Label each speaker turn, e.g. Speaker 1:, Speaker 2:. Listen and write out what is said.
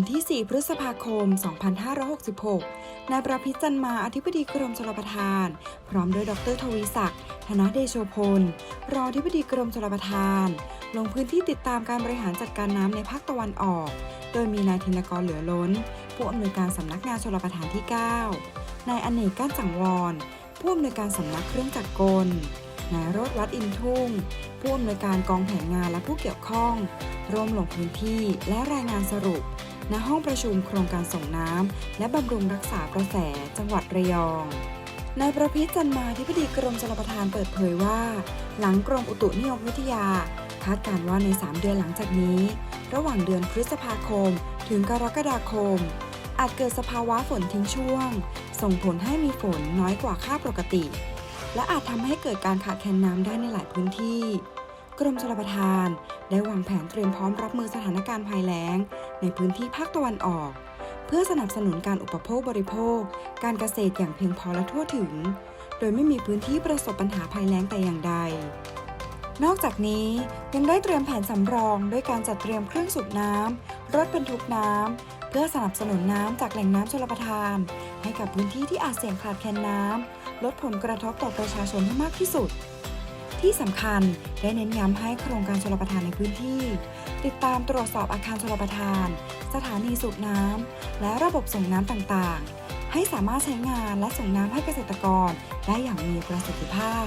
Speaker 1: 24พฤษภาคม 2566 นายประพิษจันมาอธิบดีกรมชลประทาน พร้อมด้วยดรทวีศักดิ์ ธนเดโชพล รองอธิบดีกรมชลประทาน ลงพื้นที่ติดตามการบริหารจัดการน้ำในภาคตะวันออก โดยมีนายธินกรเหลือล้น ผู้อำนวยการสำนักงานชลประทานที่ 9 นายอเนกก้านจังวร ผู้อำนวยการสำนักเครื่องจักรกล นายโรดวัดอินทุ่ง ผู้อำนวยการกองแผนงานและผู้เกี่ยวข้อง ร่วมลงพื้นที่และรายงานสรุป ณห้องประชุมโครงการส่งน้ำและบำรุงรักษากระแสจังหวัดระยองนายประพิษจันมาธิบดีกรมชลประทานเปิดเผยว่า หลังกรมอุตุนิยมวิทยา คาดการณ์ว่าใน 3 เดือนหลังจากนี้ ระหว่างเดือนพฤษภาคม ถึงกรกฎาคม อาจเกิดสภาวะฝนทิ้งช่วง ส่งผลให้มีฝนน้อยกว่าค่าปกติ และอาจทำให้เกิดการขาดแคลนน้ำได้ในหลายพื้นที่ กรมชลประทาน ได้วางแผนเตรียมพร้อมรับมือสถานการณ์ภัยแล้ง ในพื้นที่ภาคตะวันออก เพื่อสนับสนุนการอุปโภคบริโภค การเกษตรอย่างเพียงพอและทั่วถึง โดยไม่มีพื้นที่ประสบปัญหาภัยแล้งแต่อย่างใด นอกจากนี้ยังได้เตรียมแผนสำรองด้วยการจัดเตรียมเครื่องสูบน้ำรถบรรทุกน้ำเพื่อสนับสนุนน้ำจากแหล่งน้ำชลประทาน ให้กับพื้นที่ที่อาจเสี่ยงขาดแคลนน้ำลดผลกระทบต่อประชาชนให้มากที่สุด ที่สำคัญได้เน้นย้ำให้โครงการชลประทานในพื้นที่ ติดตามตรวจสอบอาคารชลประทาน สถานีสูบน้ำและระบบส่งน้ำต่างๆ ให้สามารถใช้งานและส่งน้ำให้เกษตรกรได้อย่างมีประสิทธิภาพ